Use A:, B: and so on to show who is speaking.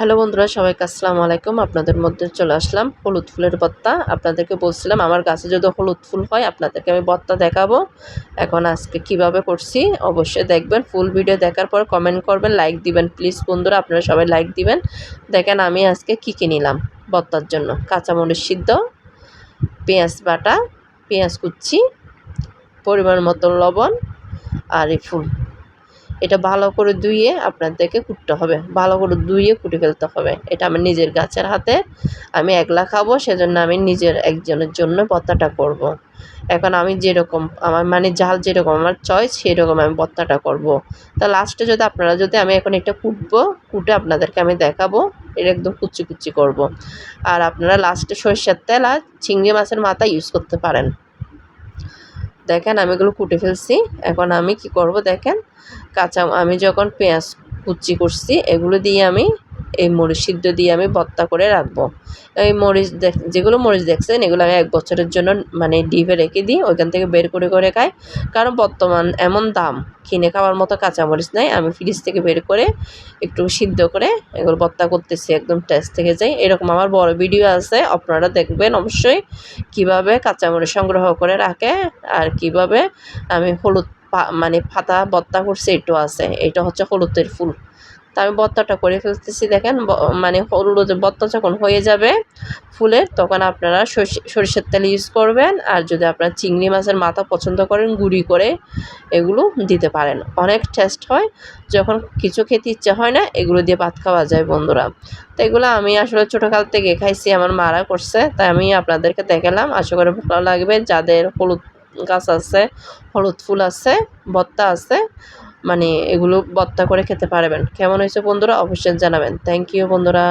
A: Hello বন্ধুরা, সবাইকে আসসালামু আলাইকুম। আপনাদের মধ্যে চলে আসলাম হলুদ ফুলের বত্তা। আপনাদেরকে বলছিলাম, আমার গাছে যদি হলুদ ফুল হয়, আপনাদেরকে আমি বত্তা দেখাবো। এখন আজকে কীভাবে করছি, অবশ্যই দেখবেন। ফুল ভিডিও দেখার পর কমেন্ট করবেন লাইক দিবেন। প্লিজ বন্ধুরা, আপনারা সবাই লাইক দিবেন। দেখেন, আমি আজকে কী কী নিলাম বত্তার জন্য। কাঁচামরিচ সিদ্ধ, পেঁয়াজ বাটা, পেঁয়াজ কুচি, পরিমাণ মতো লবণ আর এই ফুল। এটা ভালো করে ধুয়ে আপনাদেরকে কুটতে হবে ভালো করে ধুয়ে কুটে ফেলতে হবে এটা আমার নিজের গাছের হাতে আমি একলা খাব, সেজন্য আমি নিজের একজনের জন্য ভর্তাটা করব। এখন আমি যেরকম, আমার মানে ঝাল যেরকম, আমার চয়েস সেরকম আমি ভর্তাটা করব। তা লাস্টে যদি আপনারা যদি আমি এখন এটা কুটবো, কুটে আপনাদেরকে আমি দেখাবো এটা একদম কুচি কুচি করব। আর আপনারা লাস্টে সরষের তেল আর চিংড়ি মাছের মাথা ইউজ করতে পারেন দেখেন আমি এগুলো কুটে ফেলছি। এখন আমি কি করব দেখেন? কাঁচা আমি যখন পেঁয়াজ কুচি করছি, এগুলো দিয়ে আমি এই মরিচ সিদ্ধ দিয়ে আমি ভর্তা করে রাখব। এই মরিচ দেখ, যেগুলো মরিচ দেখছেন, এগুলো আমি এক বছরের জন্য মানে ডিপে রেখে দিই, ওইখান থেকে বের করে করে খাই। কারণ বর্তমান এমন দাম, কিনে খাওয়ার মতো কাঁচামরিচ নাই, আমি ফ্রিজ থেকে বের করে একটু সিদ্ধ করে এগুলো ভর্তা করতেছি, একদম টেস্ট থেকে যাই। এরকম আমার বড় ভিডিও আছে, আপনারা দেখবেন অবশ্যই কীভাবে কাঁচামরিচ সংগ্রহ করে রাখে আর কীভাবে আমি হলুদ মানে ফাতা বত্তা করছে, এটাও আছে, এটা হচ্ছে হলুদের ফুল। তা আমি বত্তাটা করে ফেলতেছি, দেখেন মানে হলুদের বত্তা যখন হয়ে যাবে ফুলের তখন আপনারা সরিষার তেল ইউজ করবেন। আর যদি আপনারা চিংড়ি মাছের মাথা পছন্দ করেন, গুঁড়ি করে এগুলো দিতে পারেন। অনেক টেস্ট হয়, যখন কিছু খেতে ইচ্ছে হয় না, এগুলো দিয়ে ভাত খাওয়া যায় বন্ধুরা। তো এগুলো আমি আসলে ছোটোকাল থেকে খাইছি, আমার মারা করছে, তাই আমি আপনাদেরকে দেখালাম। আশা করে ভালো লাগবে। যাদের হলুদ গাছ আছে, হলুদ ফুল আছে, বত্তা আছে মানে এগুলো বত্তা করে খেতে পারবেন। কেমন হয়েছে বন্ধুরা অবশ্যই জানাবেন। থ্যাংক ইউ বন্ধুরা।